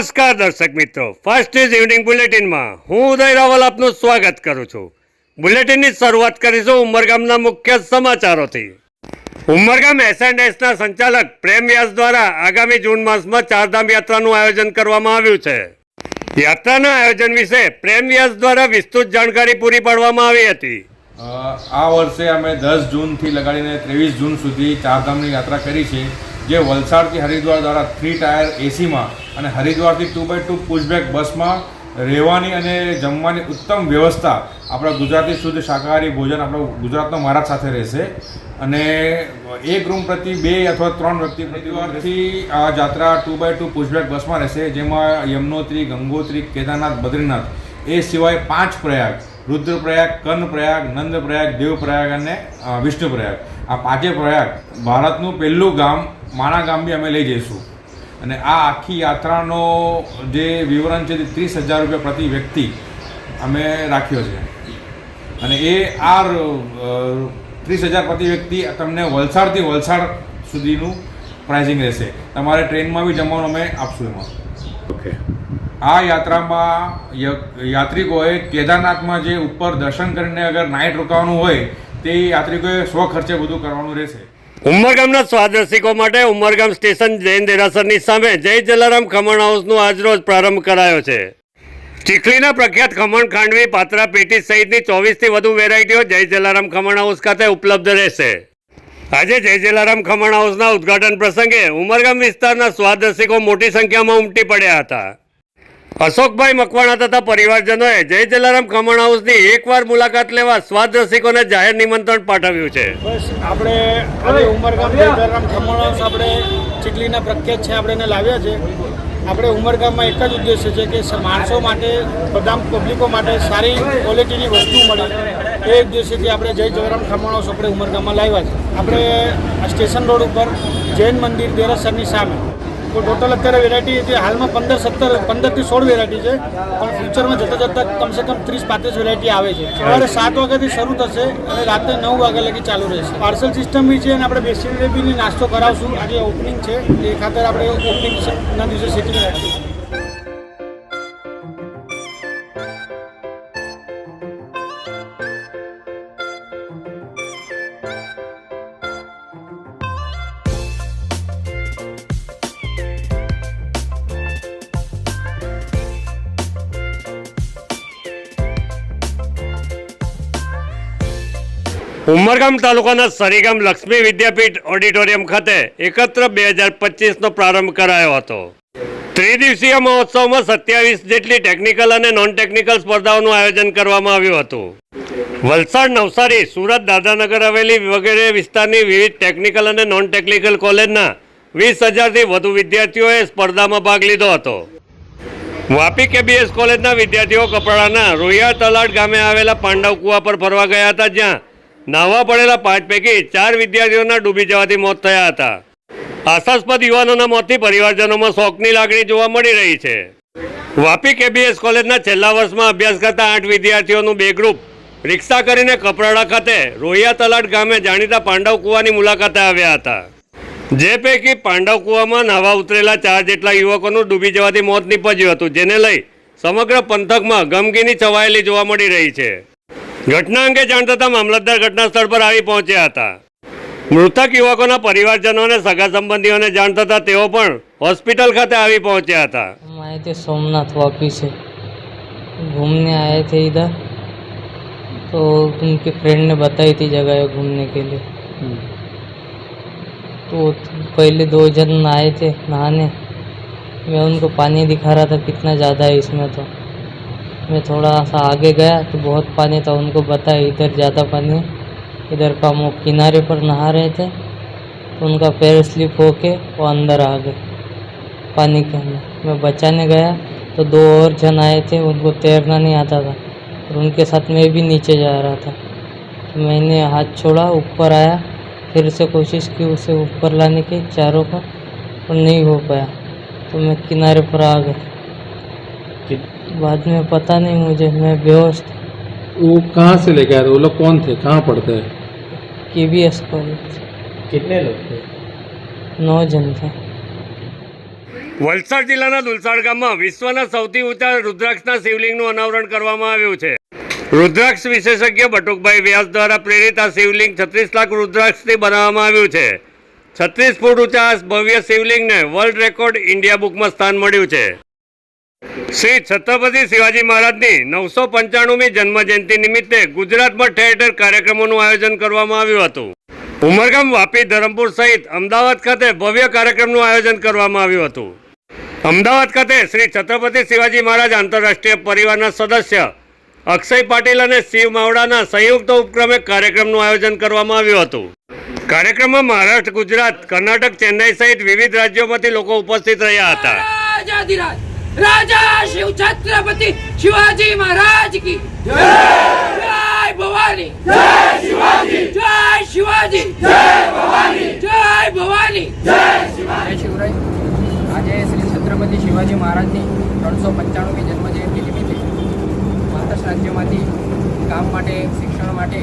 નમસ્કાર દર્શક મિત્રો. ફર્સ્ટ ઇઝ ઇવનિંગ બુલેટિનમાં હું ઉદય રાવલ આપનું સ્વાગત કરું છું. બુલેટિનની શરૂઆત કરીશું ઉમરગામના મુખ્ય સમાચારોથી. ઉમરગામ એસએનએસના સંચાલક પ્રેમ વ્યાસ દ્વારા આગામી જૂન માસમાં ચારધામ યાત્રાનું આયોજન કરવામાં આવ્યું છે. યાત્રાના આયોજન વિશે પ્રેમ વ્યાસ દ્વારા વિસ્તૃત જાણકારી પૂરી પાડવામાં આવી હતી. આ વર્ષે અમે દસ જૂનથી લગાડીને ત્રેવીસ જૂન સુધી ચારધામની યાત્રા કરી છે. જે વલસાડથી હરિદ્વાર દ્વારા થ્રી ટાયર એસીમાં અને હરિદ્વારથી ટુ બાય ટુ પુશબેક બસમાં રહેવાની અને જમવાની ઉત્તમ વ્યવસ્થા આપણા ગુજરાતી શુદ્ધ શાકાહારી ભોજન આપણો ગુજરાતનો મહારાજ સાથે રહેશે. અને એક રૂમ પ્રતિ બે અથવા ત્રણ વ્યક્તિ પ્રતિવારથી આ જાત્રા ટુ બાય ટુ પુશબેક બસમાં રહેશે, જેમાં યમનોત્રી, ગંગોત્રી, કેદારનાથ, બદ્રીનાથ, એ સિવાય પાંચ પ્રયાગ રુદ્રપ્રયાગ કર્ણપ્રયાગ નંદપ્રયાગ દેવપ્રયાગ અને વિષ્ણુપ્રયાગ આ પાંચે પ્રયાગ ભારતનું પહેલું ગામ માણા ગામ બી અમે લઈ જઈશું. અને આ આખી યાત્રાનો જે વિવરણ છે તે ત્રીસ હજાર રૂપિયા પ્રતિ વ્યક્તિ અમે રાખ્યો છે. અને એ આ ત્રીસ હજાર પ્રતિ વ્યક્તિ તમને વલસાડથી વલસાડ સુધીનું પ્રાઇઝિંગ રહેશે. તમારે ટ્રેનમાં બી જમવાનું અમે આપશું એમાં. ઓકે. આ યાત્રામાં યાત્રિકોએ કેદારનાથમાં જે ઉપર દર્શન કરીને અગર નાઇટ રોકાવાનું હોય તે યાત્રિકોએ સ્વ ખર્ચે બધું કરવાનું રહેશે. ઉમરગામના સ્વાદરસિકો માટે ઉમરગામ સ્ટેશન જૈન દેરાસરની સામે જય જલારામ ખમણ હાઉસનો આજરોજ પ્રારંભ કરાયો છે. ચીખલીના પ્રખ્યાત ખમણ ખાંડવી પાત્રા પેટી સહિતની ચોવીસથી વધુ વેરાયટીઓ જય જલારામ ખમણ હાઉસ ખાતે ઉપલબ્ધ રહેશે. આજે જય જલારામ ખમણ હાઉસના ઉદ્ઘાટન પ્રસંગે ઉમરગામ વિસ્તારના સ્વાદરસિકો મોટી સંખ્યામાં ઉમટી પડ્યા હતા. અશોકભાઈ મકવાણા તથા પરિવારજનોએ જય જલારામ ખમણ હાઉસની એકવાર મુલાકાત લેવા સ્વાદરસિકોને જાહેર નિમંત્રણ પાઠવ્યું છે. બસ, આપણે આજે ઉમરગામ જયરામ ખમણ હાઉસ આપણે ચીખલીના પ્રખ્યાત છે, આપણે એને લાવ્યા છે. આપણે ઉમરગામમાં એક જ ઉદ્દેશ્ય છે કે માણસો માટે બધા પબ્લિકો માટે સારી ક્વોલિટીની વસ્તુ મળે. એ ઉદ્દેશ્યથી આપણે જય જયરામ ખમણ હાઉસ આપણે ઉમરગામમાં લાવ્યા છે. આપણે સ્ટેશન રોડ ઉપર જૈન મંદિર દેરાસરની સામે ટોટલ અત્યારે વેરાયટી જે હાલમાં પંદર, સત્તર પંદરથી સોળ વેરાયટી છે, પણ ફ્યુચરમાં જતાં જતાં કમસે કમ ત્રીસ, પાંત્રીસ વેરાયટી આવે છે. સવારે સાત વાગ્યાથી શરૂ થશે અને રાત્રે નવ વાગ્યા લગી ચાલુ રહેશે. પાર્સલ સિસ્ટમ બી છે અને આપણે બેસીને બી નાસ્તો કરાવશું. આજે ઓપનિંગ છે. એ ખાતર આપણે ઓપનિંગના દિવસે સેટિંગ ઉમરગામ તાલુકાના સરીગામ લક્ષ્મી વિદ્યાપીઠ ઓડિટોરિયમ ખાતે એકત્ર બે હજાર પચીસનો પ્રારંભ કરાયો હતો. ત્રિદિવસીય મહોત્સવમાં સત્યાવીસ જેટલી ટેકનિકલ અને નોન ટેકનિકલ સ્પર્ધાઓનું આયોજન કરવામાં આવ્યું હતું. વલસાડ નવસારી, સુરત દાદાનગર હવેલી વગેરે વિસ્તારની વિવિધ ટેકનિકલ અને નોન ટેકનિકલ કોલેજના વીસ હજારથી વધુ વિદ્યાર્થીઓએ સ્પર્ધામાં ભાગ લીધો હતો. વાપી કેબીએસ કોલેજના વિદ્યાર્થીઓ કપરાડાના રોહિયા તલાડ ગામે આવેલા પાંડવ કુવા પર ફરવા ગયા હતા, જ્યાં નાહવા પડેલા પાંચ પૈકી ચાર વિદ્યાર્થીઓના ડૂબી જવાથી મોત થયા હતા. આશાસ્પદ યુવાનોના મોતથી પરિવારજનોમાં શોકની લાગણી જોવા મળી રહી છે. વાપી કેબીએસ કોલેજના છેલ્લા વર્ષમાં અભ્યાસ કરતા આઠ વિદ્યાર્થીઓનું બે ગ્રુપ, રિક્ષા કરીને કપરાડા ખાતે રોહિયા તલાટ ગામે જાણીતા પાંડવ કુવાની મુલાકાતે આવ્યા હતા. જે પૈકી પાંડવ કુવામાં નાહવા ઉતરેલા ચાર જેટલા યુવકોનું ડૂબી જવાથી મોત નીપજ્યું હતું, જેને લઈ સમગ્ર પંથકમાં ગમગીની છવાયેલી જોવા મળી રહી છે. ઘટના અંગે જાણ થતાં મામલતદાર ઘટના સ્થળ પર આવી પહોંચ્યા હતા મૃતક યુવકોના પરિવારજનો અને સગા સંબંધીઓને જાણ થતાં તેઓ પણ હોસ્પિટલ ખાતે આવી પહોંચ્યા હતા हम आए थे सोमनाथ वापी से घूमने आए थे इधर तो उनके फ्रेंड ने बताई थी जगह घूमने के लिए तो पहले दो जन आए थे नहाने मैं उनको पानी दिखा रहा था कितना ज़्यादा है इसमें तो मैं थोड़ा सा आगे गया तो बहुत पानी था, उनको बताया इधर ज़्यादा पानी है। इधर का वो किनारे पर नहा रहे थे तो उनका पैर स्लिप होके वो अंदर आ गए पानी के अंदर। मैं बचाने गया तो दो और जन आए थे, उनको तैरना नहीं आता था और उनके साथ मैं भी नीचे जा रहा था। तो मैंने हाथ छोड़ा, ऊपर आया, फिर से कोशिश की उसे ऊपर लाने की, चारों और नहीं हो पाया। तो मैं किनारे पर आ गया। बाद में पता नहीं मुझे मैं बेहोश था वो कहाँ से लेके आए थे वो लोग कौन थे कहाँ पढ़ते हैं के बी एस कॉलेज कितने लोग थे नौ जन थे વલસાડ જિલ્લાના દુલસાડ ગામમાં વિશ્વના સૌથી ઊંચા રુદ્રાક્ષના શિવલિંગનું અનાવરણ કરવામાં આવ્યું છે રુદ્રાક્ષ વિશેષજ્ઞ બટુકભાઈ વ્યાસ દ્વારા પ્રેરિત આ શિવલિંગ છત્રીસ લાખ રુદ્રાક્ષથી બનાવવામાં આવ્યું છે છત્રીસ ફૂટ ઊંચા આ ભવ્ય શિવલિંગને વર્લ્ડ રેકોર્ડ ઇન્ડિયા બુકમાં સ્થાન મળ્યું છે શ્રી છત્રપતિ શિવાજી મહારાજની નવસો પંચાણુમી જન્મજયંતિ નિમિત્તે ગુજરાતમાં ઠેર કાર્યક્રમોનું આયોજન કરવામાં આવ્યું હતું. ઉમરગામ, વાપી, ધરમપુર સહિત અમદાવાદ ખાતે ભવ્ય કાર્યક્રમનું આયોજન કરવામાં આવ્યું હતું. અમદાવાદ ખાતે શ્રી છત્રપતિ શિવાજી મહારાજ આંતરરાષ્ટ્રીય પરિવારના સદસ્ય અક્ષય પાટીલ અને શિવ માવડાના સંયુક્ત ઉપક્રમે કાર્યક્રમનું આયોજન કરવામાં આવ્યું હતું. કાર્યક્રમમાં મહારાષ્ટ્ર, ગુજરાત, કર્ણાટક, ચેન્નઈ સહિત વિવિધ રાજ્યોમાંથી લોકો ઉપસ્થિત રહ્યા હતા. રાજા શિવ છત્રપતિ શિવાજી મહારાજ કી. જય. ભવાની. જય શિવાજી. જય શિવાજી. જય ભવાની. જય ભવાની. જય શિવરાય. આજે શ્રી છત્રપતિ શિવાજી મહારાજની ત્રણસો પંચાણુંમી જન્મજયંતિ નિમિત્તે મહારાષ્ટ્ર રાજ્યમાંથી કામ માટે શિક્ષણ માટે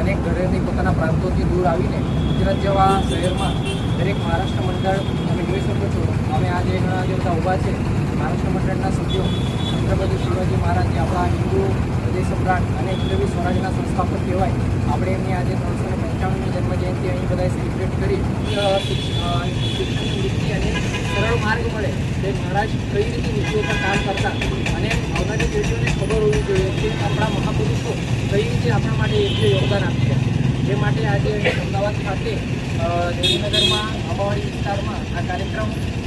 અનેક ઘરેથી પોતાના પ્રાંતોથી દૂર આવીને ગુજરાત જેવા શહેરમાં દરેક મહારાષ્ટ્ર મંડળ તમે જોઈ શકો છો. અમે આજે ઘણા જે ઊભા છે. મહારાષ્ટ્ર મંડળના સભ્યો છત્રપતિ શિવાજી મહારાજ આપણા હિન્દુ પ્રદેશ સમ્રાટ અને હિન્દવી સ્વરાજના સંસ્થાપક કહેવાય. આપણે એમની આજે ત્રણસો ને પંચાવનમી જન્મજયંતિ અહીં બધાએ સેલિબ્રેટ કરી. અ, શિક્ષ- વૃત્તિ અને સરળ માર્ગ મળે તે મહારાજ કઈ રીતે વૃત્તિઓ પર કામ કરતા અને આવનારી પેઢીઓને ખબર હોવી જોઈએ કે આપણા મહાપુરુષો કઈ રીતે આપણા માટે એટલું યોગદાન આપ્યું એ માટે આજે અમદાવાદ ખાતે અ, દેવીનગરમાં અંબાવાડી વિસ્તારમાં આ કાર્યક્રમ